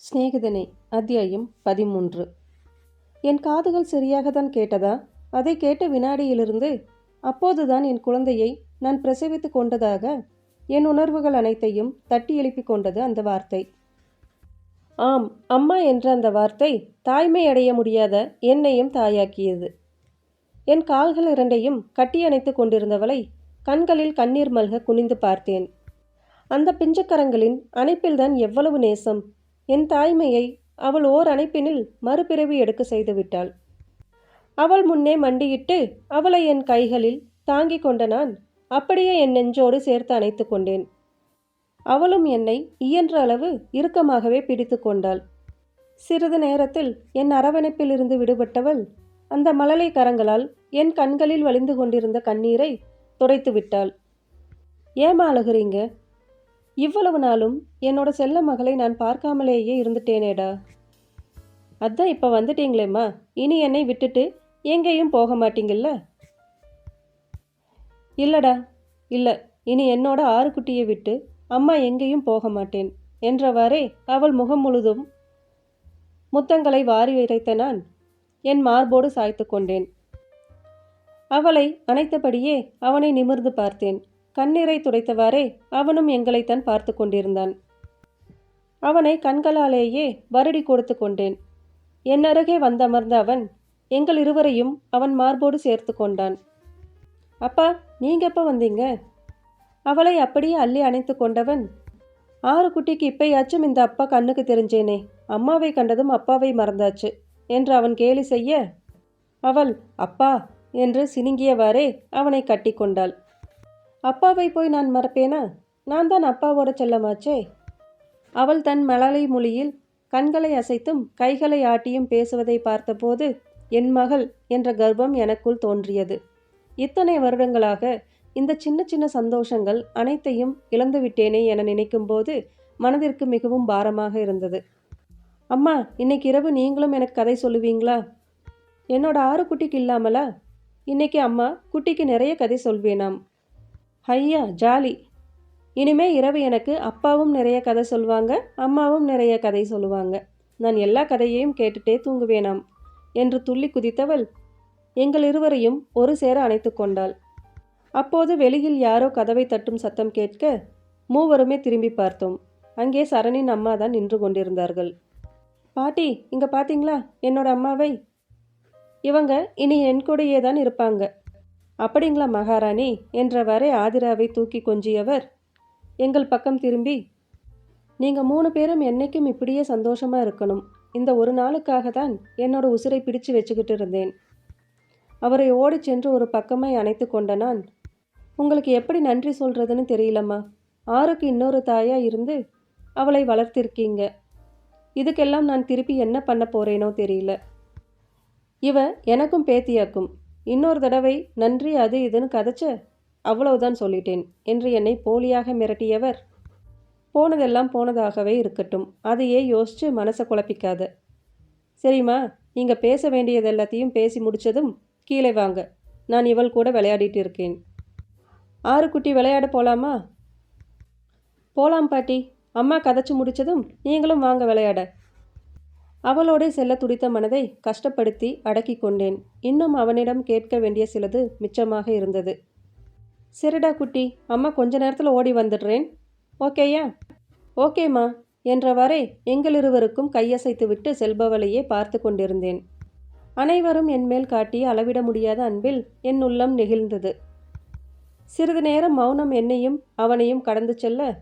சிநேகிதனே அத்தியாயம் பதிமூன்று. என் காதுகள் சரியாகத்தான் கேட்டதா? அதை கேட்ட வினாடியிலிருந்து அப்போதுதான் என் குழந்தையை நான் பிரசவித்து கொண்டதாக என் உணர்வுகள் அனைத்தையும் தட்டி எழுப்பிக் கொண்டது அந்த வார்த்தை. ஆம் அம்மா என்ற அந்த வார்த்தை தாய்மை அடைய முடியாத என்னையும் தாயாக்கியது. என் கால்கள் இரண்டையும் கட்டி அணைத்து கொண்டிருந்தவளை கண்களில் கண்ணீர் மல்க குனிந்து பார்த்தேன். அந்த பிஞ்சக்கரங்களின் அணைப்பில்தான் எவ்வளவு நேசம் என் தாய்மையை அவள் ஓர் அணைப்பினில் மறுபிறவி எடுக்க செய்துவிட்டாள். அவள் முன்னே மண்டியிட்டு அவளை என் கைகளில் தாங்கிக் கொண்ட நான் அப்படியே என் நெஞ்சோடு சேர்த்து அணைத்து கொண்டேன். அவளும் என்னை இயன்ற அளவு இறுக்கமாகவே பிடித்து கொண்டாள். சிறிது நேரத்தில் என் அரவணைப்பிலிருந்து விடுபட்டவள் அந்த மழலை கரங்களால் என் கண்களில் வழிந்து கொண்டிருந்த கண்ணீரை துடைத்து விட்டாள் ஏமா அழுகிறீங்க இவ்வளவு நாளும் என்னோட செல்ல மகளை நான் பார்க்காமலேயே இருந்துட்டேனேடா. அதான் இப்போ வந்துட்டீங்களேம்மா. இனி என்னை விட்டுட்டு எங்கேயும் போக மாட்டீங்கல்ல? இல்லடா இல்லை. இனி என்னோட ஆறு குட்டியை விட்டு அம்மா எங்கேயும் போக மாட்டேன் என்றவாறே அவள் முகம் முழுதும் முத்தங்களை வாரி இறைத்த நான் என் மார்போடு சாய்த்து கொண்டேன். அவளை அணைத்தபடியே அவனை நிமிர்ந்து பார்த்தேன். கண்ணீரை துடைத்தவாறே அவனும் எங்களைத்தான் பார்த்து கொண்டிருந்தான். அவனை கண்களாலேயே வருடி கொடுத்து கொண்டேன். என் அருகே வந்தமர்ந்த அவன் எங்கள் இருவரையும் அவன் மார்போடு சேர்த்து கொண்டான். அப்பா நீங்க எப்போ வந்தீங்க? அவளை அப்படியே அள்ளி அணைத்து கொண்டவன் ஆறு குட்டிக்கு இப்பயாச்சும் இந்த அப்பா கண்ணுக்கு தெரிஞ்சேனே. அம்மாவை கண்டதும் அப்பாவை மறந்தாச்சு என்று அவன் கேலி செய்ய அவள் அப்பா என்று சினுங்கியவாறே அவனை கட்டிக்கொண்டாள் அப்பாவை போய் நான் மறப்பேனா? நான் தான் அப்பாவோட செல்லமாச்சே. அவள் தன் மழலை மொழியில் கண்களை அசைத்தும் கைகளை ஆட்டியும் பேசுவதை பார்த்தபோது என் மகள் என்ற கர்ப்பம் எனக்குள் தோன்றியது. இத்தனை வருடங்களாக இந்த சின்ன சின்ன சந்தோஷங்கள் அனைத்தையும் இழந்துவிட்டேனே என நினைக்கும்போது மனதிற்கு மிகவும் பாரமாக இருந்தது. அம்மா இன்னைக்கு இரவு நீங்களும் எனக்கு கதை சொல்லுவீங்களா? என்னோட ஆறு குட்டிக்கு இல்லாமலா? இன்னைக்கு அம்மா குட்டிக்கு நிறைய கதை சொல்வேனாம். ஐயா ஜாலி. இனிமே இரவு எனக்கு அப்பாவும் நிறைய கதை சொல்லுவாங்க அம்மாவும் நிறைய கதை சொல்லுவாங்க. நான் எல்லா கதையையும் கேட்டுட்டே தூங்குவேனாம் என்று துள்ளி குதித்தவள் எங்கள் இருவரையும் ஒரு சேர அணைத்து கொண்டாள். அப்போது வெளியில் யாரோ கதவை தட்டும் சத்தம் கேட்க மூவருமே திரும்பி பார்த்தோம். அங்கே சரணின் அம்மா தான் நின்று கொண்டிருந்தார்கள். பாட்டி இங்கே பார்த்தீங்களா என்னோட அம்மாவை. இவங்க இனி என் கூடையே தான் இருப்பாங்க. அப்படிங்களா மகாராணி? என்றவாறே ஆதிராவை தூக்கி கொஞ்சியவர். எங்கள் பக்கம் திரும்பி நீங்கள் மூணு பேரும் என்றைக்கும் இப்படியே சந்தோஷமாக இருக்கணும். இந்த ஒரு நாளுக்காக தான் என்னோட உசிரை பிடிச்சு வச்சுக்கிட்டு இருந்தேன். அவரை ஓடிச் சென்று ஒரு பக்கமாய் அணைத்து கொண்ட நான் உங்களுக்கு எப்படி நன்றி சொல்கிறதுன்னு தெரியலம்மா. ஆறுக்கு இன்னொரு தாயாக இருந்து அவளை வளர்த்திருக்கீங்க. இதுக்கெல்லாம் நான் திருப்பி என்ன பண்ண போகிறேனோ தெரியல. இவ எனக்கும் பேத்தியாக்கும். இன்னொரு தடவை நன்றி அது இதுன்னு கதைச்ச? அவ்வளவுதான் சொல்லிட்டேன் என்று என்னை போலியாக மிரட்டியவர். போனதெல்லாம் போனதாகவே இருக்கட்டும். அதையே யோசிச்சு மனசை குழப்பிக்காத. சரிம்மா நீங்கள் பேச வேண்டியது எல்லாத்தையும் பேசி முடித்ததும் கீழே வாங்க. நான் இவள் கூட விளையாடிட்டு இருக்கேன். ஆறு குட்டி விளையாட போலாமா? போலாம் பாட்டி. அம்மா கதைச்சு முடிச்சதும் நீங்களும் வாங்க விளையாட. அவளோடே செல்ல துடித்த மனதை கஷ்டப்படுத்தி அடக்கி கொண்டேன். இன்னும் அவனிடம் கேட்க வேண்டிய சிலது மிச்சமாக இருந்தது. சரிடா குட்டி அம்மா கொஞ்ச நேரத்தில் ஓடி வந்துடுறேன். ஓகேயா? ஓகேம்மா என்றவாறே எங்களிருவருக்கும் கையசைத்துவிட்டு செல்பவளையே பார்த்து கொண்டிருந்தேன். அனைவரும் என்மேல் காட்டி காட்டிய அளவிட முடியாத அன்பில் என் உள்ளம் நெகிழ்ந்தது. சிறிது நேரம் மௌனம் என்னையும் அவனையும் கடந்து செல்ல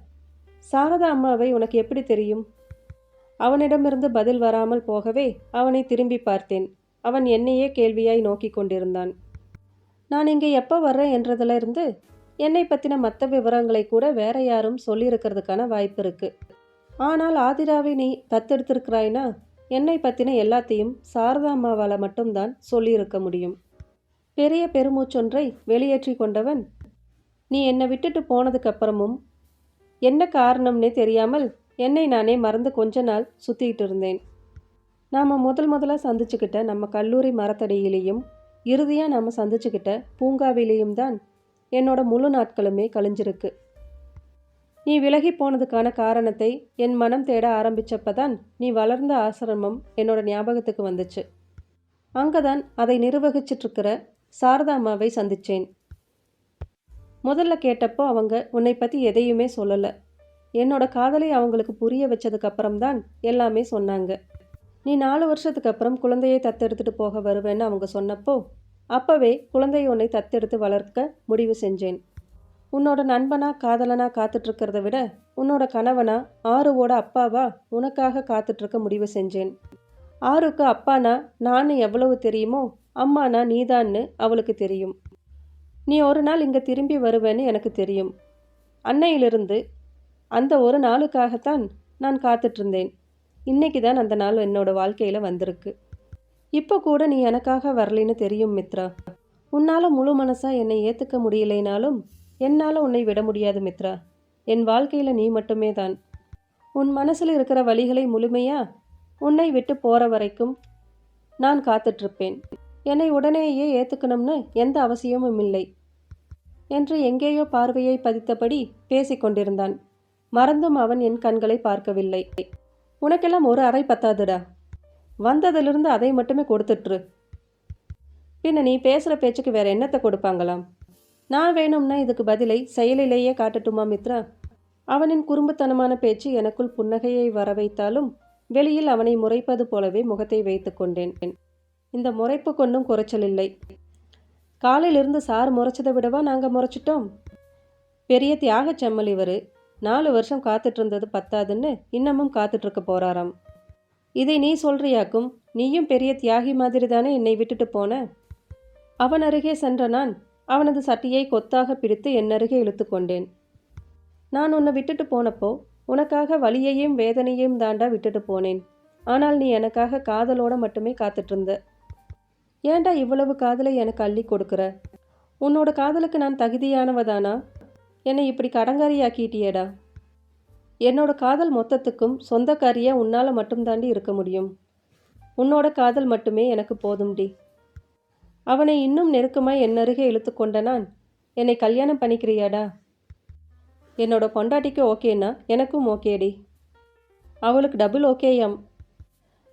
சாரதா அம்மாவை உனக்கு எப்படி தெரியும்? அவனிடமிருந்து பதில் வராமல் போகவே அவனை திரும்பி பார்த்தேன். அவன் என்னையே கேள்வியாய் நோக்கி கொண்டிருந்தான். நான் இங்கே எப்போ வர்றேன்? என்றதுல இருந்து என்னை பற்றின மற்ற விவரங்களை கூட வேற யாரும் சொல்லியிருக்கிறதுக்கான வாய்ப்பு இருக்கு. ஆனால் ஆதிராவை நீ தத்தெடுத்திருக்கிறாய்னா என்னை பற்றின எல்லாத்தையும் சாரதா அம்மாவால் மட்டும்தான் சொல்லியிருக்க முடியும். பெரிய பெருமூச்சொன்றை வெளியேற்றி கொண்டவன் நீ என்னை விட்டுட்டு போனதுக்கப்புறமும் என்ன காரணம்னே தெரியாமல் என்னை நானே மறந்து கொஞ்ச நாள் சுற்றிக்கிட்டு இருந்தேன் நாம் முதல் முதலாக சந்திச்சுக்கிட்ட நம்ம கல்லூரி மரத்தடியிலையும் இறுதியாக நாம் சந்திச்சுக்கிட்ட பூங்காவிலேயும் தான் என்னோட முழு நாட்களுமே கழிஞ்சிருக்கு. நீ விலகி போனதுக்கான காரணத்தை என் மனம் தேட ஆரம்பிச்சப்பதான் நீ வளர்ந்த ஆசிரமம் என்னோட ஞாபகத்துக்கு வந்துச்சு. அங்கே தான் அதை நிர்வகிச்சிட்ருக்கிற சாரதா அம்மாவை சந்தித்தேன் முதல்ல கேட்டப்போ அவங்க உன்னை பற்றி எதையுமே சொல்லலை. என்னோட காதலை அவங்களுக்கு புரிய வச்சதுக்கு அப்புறம்தான் எல்லாமே சொன்னாங்க. நீ நாலு வருஷத்துக்கு அப்புறம் குழந்தையை தத்தெடுத்துட்டு போக வருவேன்னு அவங்க சொன்னப்போ அப்போவே குழந்தையை உன்னை தத்தெடுத்து வளர்க்க முடிவு செஞ்சேன். உன்னோட நண்பனா காதலனா காத்துட்ருக்கிறத விட உன்னோட கணவனா ஆறுவோட அப்பாவா உனக்காக காத்துட்ருக்க முடிவு செஞ்சேன். ஆறுக்கு அப்பானா நான் எவ்வளவு தெரியுமோ அம்மானா நீதான்னு அவளுக்கு தெரியும். நீ ஒரு நாள் இங்கே திரும்பி வருவேன்னு எனக்கு தெரியும். அன்னையிலிருந்து அந்த ஒரு நாளுக்காகத்தான் நான் காத்துட்ருந்தேன் இன்னைக்கு தான் அந்த நாள் என்னோட வாழ்க்கையில் வந்திருக்கு. இப்போ கூட நீ எனக்காக வரலைன்னு தெரியும் மித்ரா. உன்னால் முழு மனசாக என்னை ஏற்றுக்க முடியலைனாலும் என்னால் உன்னை விட முடியாது மித்ரா. என் வாழ்க்கையில் நீ மட்டுமே தான். உன் மனசில் இருக்கிற வழிகளை முழுமையாக உன்னை விட்டு போகிற வரைக்கும் நான் காத்துட்ருப்பேன் என்னை உடனேயே ஏற்றுக்கணும்னு எந்த அவசியமும் இல்லை. என்று எங்கேயோ பார்வையை பதித்தபடி பேசிக்கொண்டிருந்தான். மறந்தும் அவன் என் கண்களை பார்க்கவில்லை. உனக்கெல்லாம் ஒரு அறை பத்தாதுடா. வந்ததிலிருந்து அதை மட்டுமே கொடுத்துட்ரு. பின்ன நீ பேசுகிற பேச்சுக்கு வேற என்னத்தை கொடுப்பாங்களாம்? நான் வேணும்னா இதுக்கு பதிலை செயலிலேயே காட்டட்டுமா மித்ரா? அவனின் குறும்புத்தனமான பேச்சு எனக்குள் புன்னகையை வர வைத்தாலும் வெளியில் அவனை முறைப்பது போலவே முகத்தை வைத்து கொண்டேன். இந்த முறைப்பு கொண்டும் குறைச்சல் இல்லை. காலையிலிருந்து சார் முறைச்சதை விடவா நாங்கள் முறைச்சிட்டோம்? பெரிய தியாக செம்மல் இவர். நாலு வருஷம் காத்துட்டு இருந்தது பத்தாதுன்னு இன்னமும் காத்துட்ருக்க போறாராம். இதை நீ சொல்றியாக்கும்? நீயும் பெரிய தியாகி மாதிரி தானே என்னை விட்டுட்டு போன? அவன் அருகே சென்ற நான் அவனது சட்டியை கொத்தாக பிடித்து என்னருகே இழுத்து கொண்டேன். நான் உன்னை விட்டுட்டு போனப்போ உனக்காக வலியையும் வேதனையும் தாண்டா விட்டுட்டு போனேன். ஆனால் நீ எனக்காக காதலோட மட்டுமே காத்துட்ருந்த ஏண்டா ஏன்டா இவ்வளவு காதலை எனக்கு அள்ளி கொடுக்குற? உன்னோட காதலுக்கு நான் தகுதியானவதானா? என்னை இப்படி கடங்காரியாக்கிட்டியேடா? என்னோட காதல் மொத்தத்துக்கும் சொந்தக்காரியா உன்னால் மட்டும் தாண்டி இருக்க முடியும். உன்னோட காதல் மட்டுமே எனக்கு போதும்டி அவனை இன்னும் நெருக்கமாய் என் அருகே இழுத்து கொண்ட நான் என்னை கல்யாணம் பண்ணிக்கிறியாடா? என்னோட பொண்டாட்டிக்கு ஓகேனா எனக்கும் ஓகேடி அவளுக்கு டபுள் ஓகேயாம்.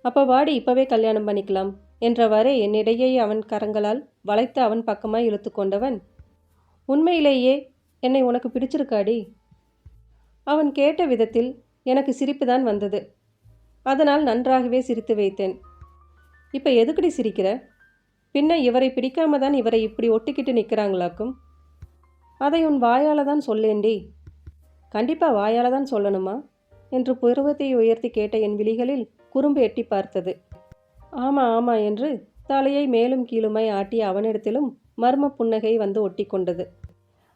அப்போ வாடி இப்போவே கல்யாணம் பண்ணிக்கலாம் என்றவாறே என்னிடையே அவன் கரங்களால் வளைத்து அவன் பக்கமாய் இழுத்து கொண்டவன். உண்மையிலேயே என்னை உனக்கு பிடிச்சிருக்காடி? அவன் கேட்ட விதத்தில் எனக்கு சிரிப்பு தான் வந்தது. அதனால் நன்றாகவே சிரித்து வைத்தேன். இப்போ எதுக்குடி சிரிக்கிற? பின்ன இவரை பிடிக்காம தான் இவரை இப்படி ஒட்டிக்கிட்டு நிற்கிறாங்களாக்கும் அதை உன் வாயால் தான் சொல்லேண்டி கண்டிப்பாக வாயால் தான் சொல்லணுமா? என்று புருவத்தை உயர்த்தி கேட்ட என் விழிகளில் குறும்பு எட்டி பார்த்தது. ஆமா ஆமா என்று தலையை மேலும் கீழுமாய் ஆட்டி அவனிடத்திலும் மர்ம புன்னகை வந்து ஒட்டி கொண்டது.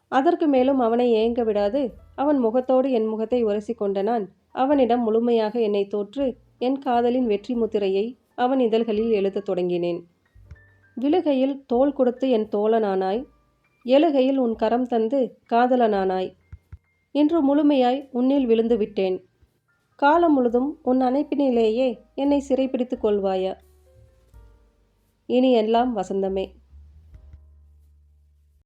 அதற்கு மேலும் அவனை ஏங்க விடாது. அவன் முகத்தோடு என் முகத்தை உரசி கொண்ட நான் அவனிடம் முழுமையாக என்னை தோற்று என் காதலின் வெற்றி முத்திரையை அவன் இதழ்களில் எழுதத் தொடங்கினேன். விழுகையில் தோல் கொடுத்து என் தோழனானாய். எழுகையில் உன் கரம் தந்து காதலனானாய். இன்று முழுமையாய் உன்னில் விழுந்து விட்டேன். காலம் முழுதும் உன் அணைப்பினிலேயே என்னை சிறைப்பிடித்துக் கொள்வாயா? இனி எல்லாம் வசந்தமே.